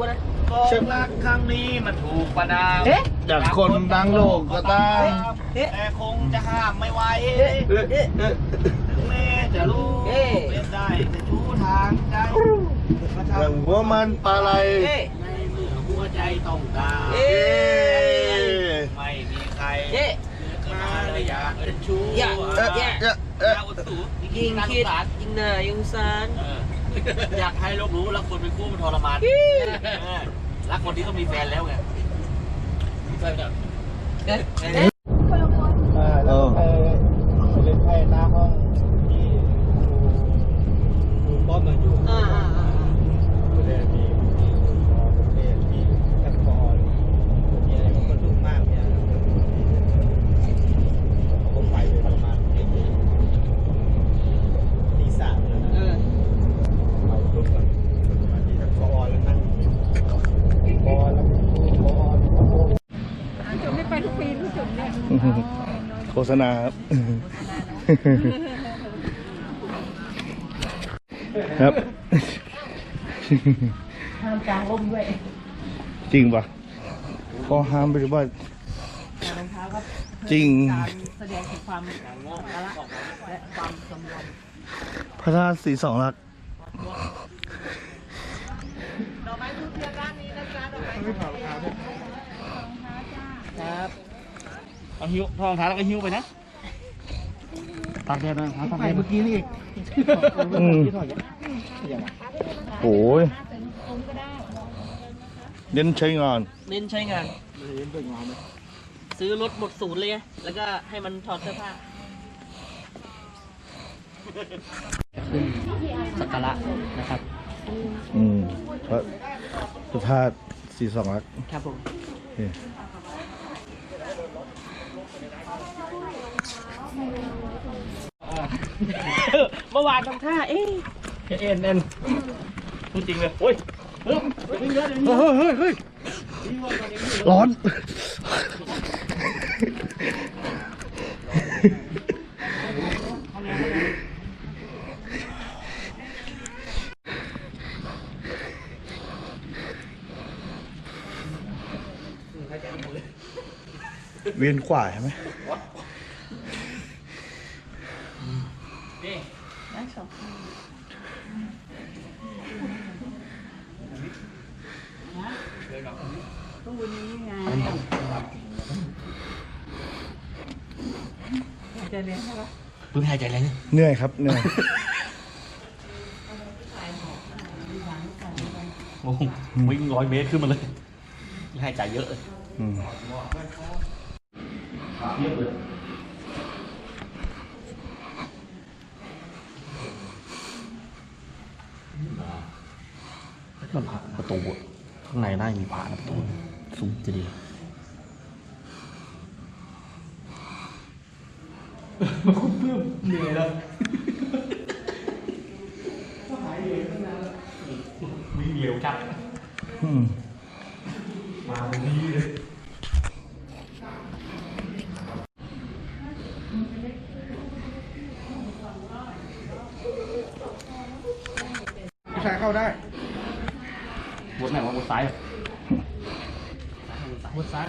ของซีวะนะบอกรักครั้งนี้มันถูกประนามเอ๊ะ จากคนดังโลกก็ตามเอ๊ะ แต่คงจะห้ามไม่ไหวเอ๊ะเอ๊ะเอ๊ะถึงแม้จะรู้เอ๊ะ เป็นได้แต่ชู้ทางใจมาเรื่องทำหัวมันปลาไหลเอ๊ะ ในเมื่อหัวใจต้องการเอ๊ะ ไม่มีใครเอ๊ะเกิดมาเลยอยากเป็นชู้อย่าเอ๊ะแย่เอ๊ะเอ๊ะเอาอุดสูยิงคิดยิงหน้ายิงซานเออ อยากให้โลกรู้รักคนเป็นคู่มันทรมานอี้เออรักคนที่ต้องมีแฟนแล้วไงมีแฟนแบบเอ๊ะ เออ ไปเล่นไพ่หน้าห้องที่ดูป้อมมาอยู่ อ่าอ่าอ่า ก็เลยมีมีมอประเทศมีแคปคอร์มีอะไรมันก็ดุมากเนี่ยเขาไปเลยประมาณตีตีสามแล้วนะ เออ เอารถมามาที่แคปคอร์แล้วนั่งคอแล้วคอ จุดไม่ไปทุกปีรู้จุดเนี่ย โฆษ ณาครับครับห้ามกลางร่มด้วย จริงปะก็ห้ามไปหรือว่ารองเท้าก็จริงการแสดงถึงความสักการะและความสมบูรณ์พระธาตุสีสองหลักครับ เอาหิ้วทองเท้าแล้วก็หิ้วไปนะตากแดดนะครับตากแดดเมื่อกี้นี่อืมโอ้ยเน้นใช้งาน เน้นใช้งาน ซื้อรถหมดศูนย์เลยไงแล้วก็ให้มันถอดเสื้อผ้าสักการะนะครับ อืมพระพระธาตุสีสองหลักครับผม โอเค เมื่อวานทำท่าเอ๊ะเอ็นเอ็นพูดจริงเลยโอ้ยเฮ้ยเยอะเลยเฮ้ยเฮ้ยเฮ้ยร้อนเวียนขวาใช่ไหม ตู้นี้ไงจะเลี้ยงใช่ปะ เพิ่งหายใจแรงเหนื่อยครับเหนื่อยโอ้โหวิ่งร้อยเมตรขึ้นมาเลยหายใจเยอะเลยอืมเยอะเลยมันผ่านประตูอะข้างในน่าจะมีผ่านประตูสูงจะดี มันคุ้มเพิ่มเหนื่อยแล้ววิ่งเร็วจัดอืมมาตรงนี้เลยผู้ชายเข้าได้บนไหนวะบนซ้ายบนซ้าย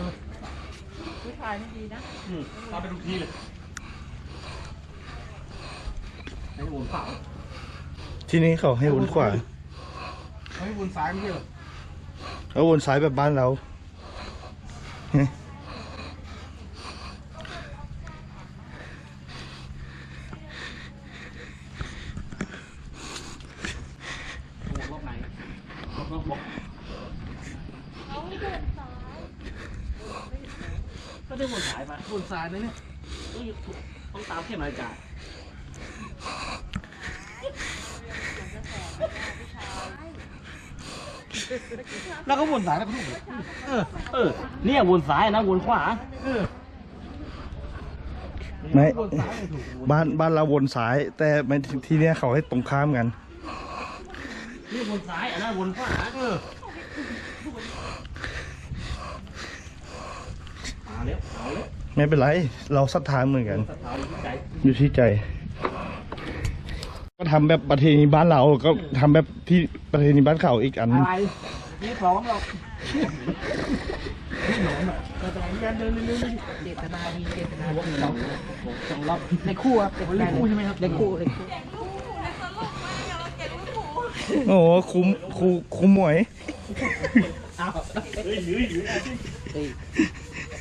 ผู้ชายไม่ดีนะอืมเอาไปทุกที่เลย ไอ้วนขวาที่นี้เขาให้วนขวาเฮ้ยวนซ้ายไม่ใช่เหรอแล้ววนซ้ายแบบบ้านเราเฮ้ยวนรอบไหนรอบรอบบอกก็ได้วนซ้ายมาวนซ้ายนะเนี่ยต้องอยู่ต้องตามเข็มนาฬิกา แล้วก็วนซ้ายแล้วก็ถูกเออ เออ เนี่ยวนซ้ายนะวนขวา เออไม่บ้านบ้านเราวนซ้าย แต่ไม่ที่เนี้ยเขาให้ตรงข้ามกัน นี่วนซ้ายอันนั้นวนขวา เออเอาแล้วเอาแล้วไม่เป็นไร เราศรัทธาเหมือนกัน สถานีใจ อยู่ที่ใจ ก็ทำแบบประเพณีบ้านเราก็ทำแบบที่ประเพณีบ้านเขาอีกอัน อะไรนี่พร้อมหรอกเจตนาดีเจตนาดีสองรอบในคู่ครับในคู่ใช่ไหมครับในคู่ในคู่โอ้โหคุมคูคุมหมวย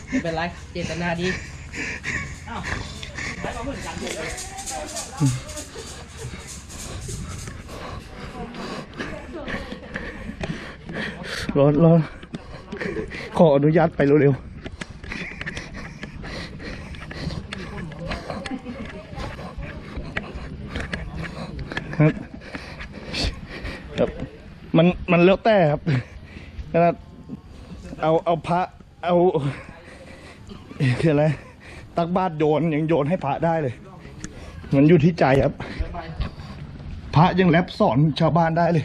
ไม่เป็นไรเจตนาดี รอรอขออนุญาตไปเร็วๆครับครับมันมันแล้วแต่ครับขนาดเอาเอาพระเอาคืออะไรตักบาตรโยนยังโยนให้พระได้เลย มันอยู่ที่ใจครับ พระยังแรปสอนชาวบ้านได้เลย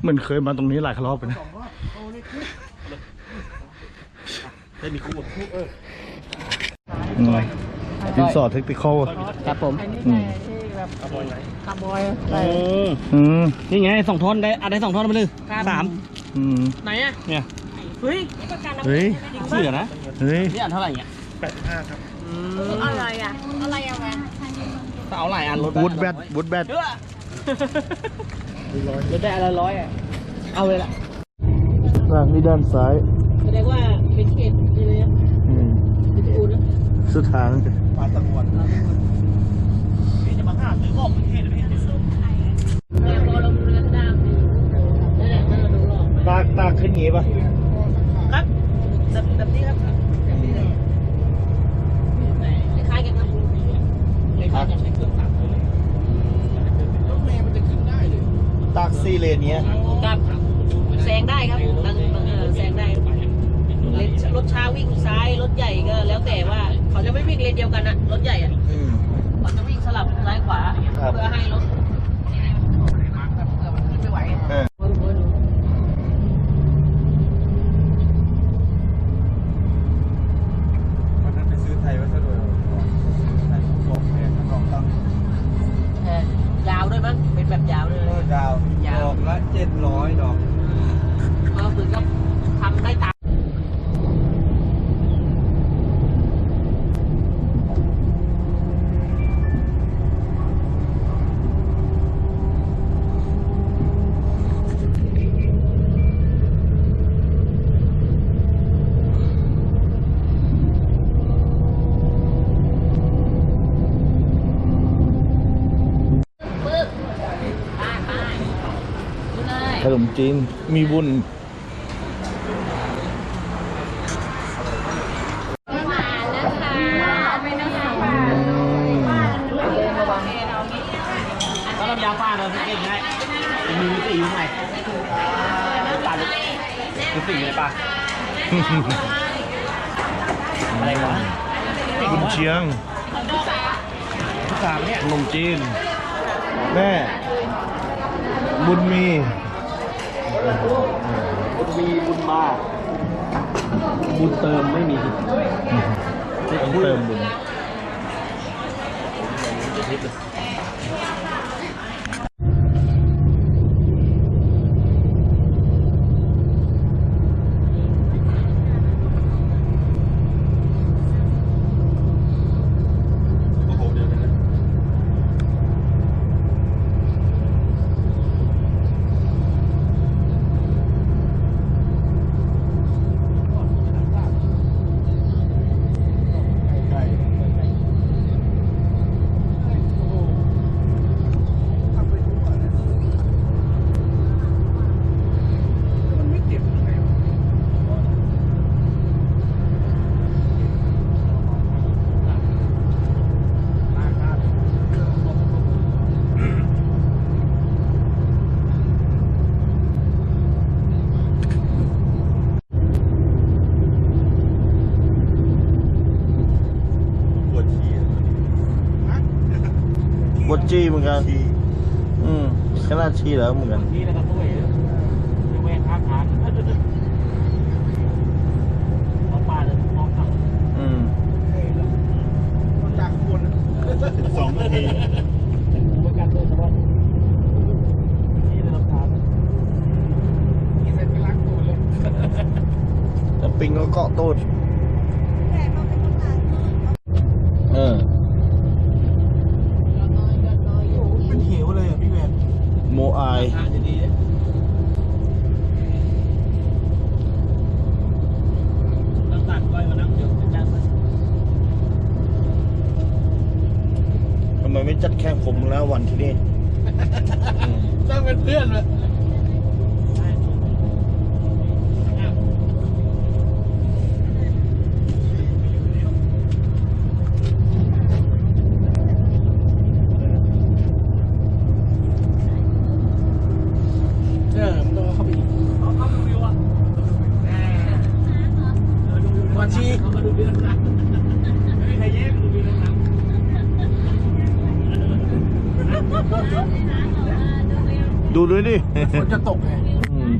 เหมือนเคยมาตรงนี้หลายรอบไปนะได้มีคู่คู่เอออืมดินสอเทคนิคอลครับผม อืมคาร์บอยอืมนี่ไงสองท่อนได้อะได้สองท่อนไปเลยสามอืมไหนอะเนี่ยเฮ้ยเฮ้ยเหลือนะเฮ้ยนี่อันเท่าไหร่เนี่ยแปดห้าครับอะไรอะอะไรอะแม่ถ้าเอาหลายอันลดวูดแบดวูดแบดเออลดได้อันละร้อยอะเอาเลยล่ะนี่ด้านซ้ายแสดงว่าเป็นเขตเลยนะอืมเป็นอูนะสุดทางปลาตะกวนนี่จะมาห้าซื้อ ของประเทศหรือไม่แม่พอเราดูเรือดามนั่นแหละนั่นเราดูหลอกตากตากขึ้นงี้ป่ะครับแบบแบบนี้ครับแบบนี้เลยคล้ายๆกันครับคล้ายๆกันใช้เครื่องตัดเลยตากซีเลนเนี้ยครับแซงได้ครับบางบางเออแซงได้เลนรถช้าวิ่งซ้ายรถใหญ่ก็แล้วแต่ว่า เขาจะไม่วิ่งเลนเดียวกันนะรถใหญ่อะ อืม เขาจะวิ่งส ลับซ้ายขวาครับเพื่อให้รถเผื่อมันขึ้นไม่ไหวเออวันนั้นไปซื้อไทยวัสดุไทยบอกแม่ข้างนอกตั้งเออยาวด้วยมั้งเป็นแบบยาวเลยโลดาวยาวดอกละเจ็ดร้อยดอกก็คือก็ทำได้ตาม ขนมจีน มีบุญก็รับยาฟ้าเราเก่งได้มีมิติอยู่ไหนปลามิติอยู่ในปลาอะไรวะบุญเชียงสามเนี่ยขนมจีน แม่ บุญมีบุญ มีบุญมาบุญเติมไม่มีต้องเติมบุญ จี้เหมือนกันอืมขนาดชี้แล้วเหมือนกันนี่แล้วก็ตู้เอ๋ไม่แวะข้างทางเอาปลาเลยมองขับ อืม จากข้างบนสองนาที บริการตัวสวัสดิ์นี่เลยเราถาม นี่เสร็จก็ล้างตัวเลย แล้วปิงก็เกาะตูดเออ เป็นเหวเลยอะพี่แวน โมอาย ทางจะดีเลยต้องตัดไว้มานั่งเดี๋ยวจะจ้างมัน ทำไมไม่ จัดแข่งผมแล้ววันที่นี่อืมต้องเป็นเพื่อนเลย ดูด้วยดิฝนจะตกไงอืม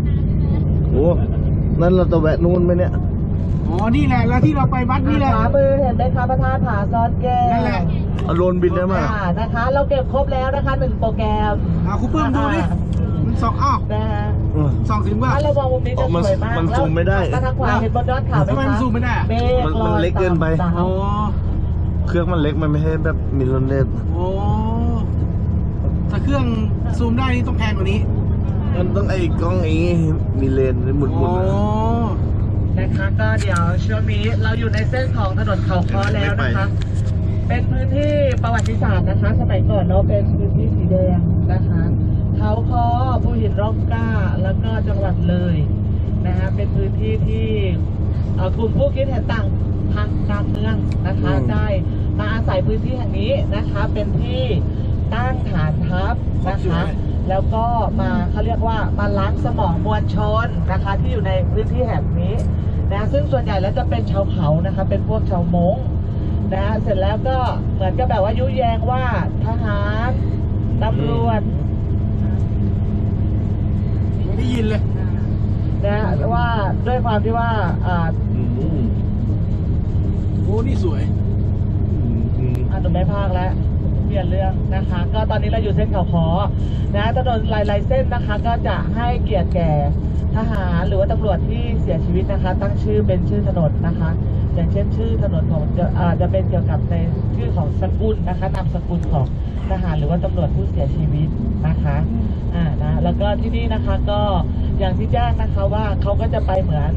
โอ้นั่นเราจะแวะนู่นไหมเนี่ย อ๋อ นี่แหละ แล้วที่เราไปวัดนี่แหละขวามือเห็นไหมคะพระธาตุผาซ่อนแก้วนั่นแหละเอาโดรนบินได้ไหมอ่านะคะ เราเก็บครบแล้วนะคะหนึ่งโปรแกรมอ่าคุณเพิ่มดูดิมันสองอ้าวนะฮะเออสองถึงว่าถ้าเรามองมุมนี้จะอ๋อมันสวยมากมันซูมไม่ได้แล้วทางขวาเห็นบนยอดเขาไหมทำไมมันคะซูมไม่ได้อะเมฆมันลมันอยเล็กเกินไปตามอ๋อ เครื่องมันเล็กมันไม่ให้แบบมิลเลนเนตโอ้ถ้าเค รื่องซูมได้นี่ต้องแพงกว่านี้มันต้องไอ้กล้องไอ้มีเลนหมุนๆโอ้นะนะคะก็เดี๋ยวช่วงนี้เราอยู่ในเส้นของถนนเขาค้อแล้วนะคะ เป็นพื้นที่ประวัติศาสตร์นะคะ สมัยก่อนเนาะเป็นพื้นที่สีแดงนะคะ เขาคอภูหินร่องกล้าแล้วก็จังหวัดเลยนะคะเป็นพื้นที่ที่เอ่อกลุ่มผู้คิดเห็นต่างทางการเมืองนะคะอืมได้มาอาศัยพื้นที่แห่งนี้นะคะ เป็นที่ ตั้งฐานทัพนะคะ แล้วก็มาเขาเรียกว่ามาล้างสมองมวลชนนะคะ ที่อยู่ในพื้นที่แห่งนี้นะซึ่งส่วนใหญ่แล้วจะเป็นชาวเขานะคะ เป็นพวกชาวมงนะเสร็จแล้วก็เหมือนกับแบบว่ายุแยงว่าทหารตำรวจไม่ได้ยินเลยนะว่าด้วยความที่ว่าอ่าอืมโอ้นี่สวยอืมอ่าหนูไม่ภาคแล้ว เปลี่ยนเรื่องนะคะ ก็ตอนนี้เราอยู่เส้นเขาคอนะถนนหลายๆเส้นนะคะ ก็จะให้เกียรติแก่ทหารหรือว่าตำรวจที่เสียชีวิตนะคะ ตั้งชื่อเป็นชื่อถนนนะคะ อย่างเช่นชื่อถนนของจะอ่าจะเป็นเกี่ยวกับในชื่อของสกุลนะคะนามสกุลของทหารหรือว่าตำรวจผู้เสียชีวิตนะคะอ่านะแล้วก็ที่นี่นะคะก็อย่างที่แจ้งนะคะว่าเขาก็จะไปเหมือน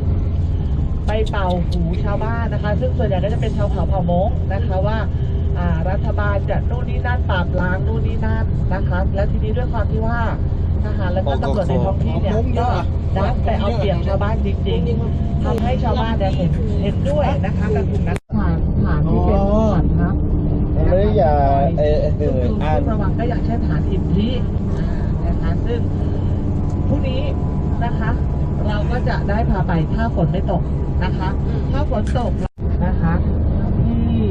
ไปเป่าหูชาวบ้านนะคะ ซึ่งส่วนใหญ่ก็จะเป็นชาวเขาเผ่ามงนะคะว่าอ่า รัฐบาลจะนู่นนี่นั่นปราบล้างนู่นนี่นั่นนะคะ และทีนี้ด้วยความที่ว่าทหารและก็ตำรวจในท้องที่เนี่ยมงเยก็อะเหรอดันไปเอาเปรียบชาวบ้านจริงๆทำให้ชาวบ้านเนี่ยเห็นเห็นด้วยนะคะกับกลุ่มนั้นฐานฐานที่เป็นฐานทัพไม่ได้อย่าเออเออซึ่งอ่านระวังก็อย่างเช่นฐานอินทีอ่านะคะซึ่งพรุ่งนี้นะคะ เราก็จะได้พาไปถ้าฝนไม่ตกนะคะ ถ้าฝนตกนะคะที่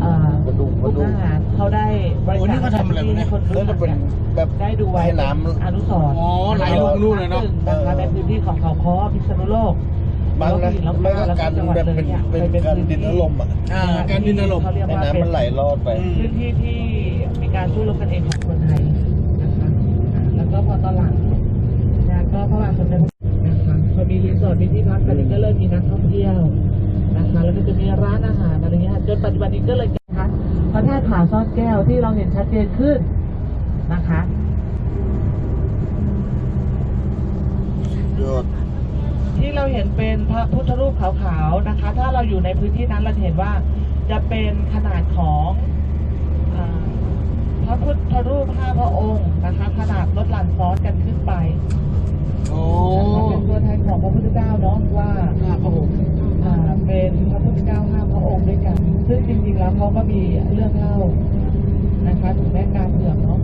เอ่อ มาดู ก มา ลุ่ม ดู ทหารเขาได้บริ โอ้นี่ จาค เขาทำอะไรวะเนี่ยให้คนแล้วจะเป็นแบบได้ดูไว้ให้น้ำ อนุสรณ์อ๋อไหลลงนู่นเลยเนอะนะคะในพื้นที่ของเขาค้อพิษณุโลกบางนะไม่ก็กันแบบเป็นเป็นการดินถล่มอะอ่าการดินถล่ม เขาเรียกให้ว่าน้ำเป็มันนไหลรอดไป อืม พื้นที่ที่มีการสู้รบกันเองของคนไทยนะคะอ่าแล้วก็พอตอนหลังนะก็พระบาทสมเด็จนะคะพอมีรีสอร์ทมีที่พักตอนนี้ก็เริ่มมีนักท่องเที่ยวนะคะแล้วก็จะมีร้านอาหารอะไรเงี้ยจนปัจจุบันนี้ก็เลยนะคะพระธาตุผาซ่อนแก้วที่เราเห็นชัดเจนขึ้น นะคะยอดที่เราเห็นเป็นพระพุทธรูปขาวๆนะคะ ถ้าเราอยู่ในพื้นที่นั้นเราจะเห็นว่าจะเป็นขนาดของอาพระพุทธรูปห้าพระองค์นะคะ ขนาดลดหลั่นซ้อนกันขึ้นไปโอ้นะคะเป็นตัวแทนของพระพุทธเจ้าเนาะว่าอ่าครับผมอ่าเป็นพระพุทธเจ้าห้าพระองค์ด้วยกัน ซึ่งจริงๆแล้วเขาก็มีเรื่องเล่านะคะถึงแม่กาเผือกเนาะ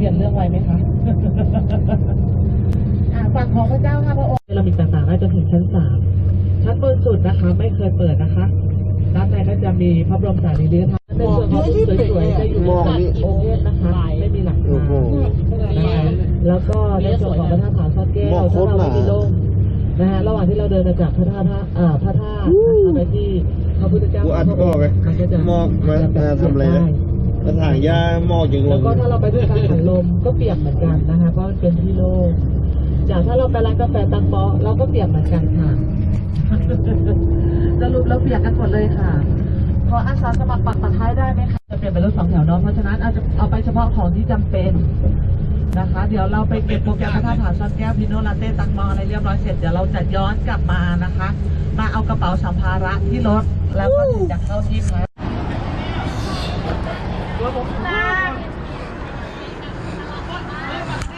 ปลี่ยนเรื่องไวไหมคะฝั่งของพระเจ้าค่ะพระองค์เรามีต่างๆได้จนถึงชั้นสามชั้นบนสุดนะคะ ไม่เคยเปิดนะคะด้านในก็จะมีพระบรมสารีริกธาตุเนส่วนของสวยๆจะอยู่ตัองค์เทพนะคะ ไม่มีหลังคานแล้วก็ในส่วนของพระธาตุผาซ่อแก้วถ้าเราไม่มีลมนะฮะระหว่างที่เราเดินจากพระธาตุพระธาตุไปที่พระพุทธเจ้าพรอันก็จะมองมาทำอะไรนะ มาถ่างยาหมอกอย่างลแล้วงก็ถ้าเราไปที่การถ่ายลมก็เปียกเหมือนกันนะคะเพราะมันเป็นที่โล่งจากถ้าเราไปร้านกาแฟตังเปาะเราก็เปียกเหมือนกันค่ะสรุปเราเปียกกันหมดเลยค่ะพออาสาสมัครปักตะไคร้ได้ไหมคะจะเปลี่ยนเป็นรถสองแถวเนาะเพราะฉะนั้นอาจจะเอาไปเฉพาะของที่จำเป็นนะคะ เดี๋ยวเราไปเก็บโปรแกรมพระธาตุผาซ่อนแก้วพิโนลาเต้ตังมออะไรเรียบร้อยเสร็จเดี๋ยวเราจะย้อนกลับมานะคะ มาเอากระเป๋าสัมภาระที่รถแล้วก็ถึงจะเข้าที่พัก 我们来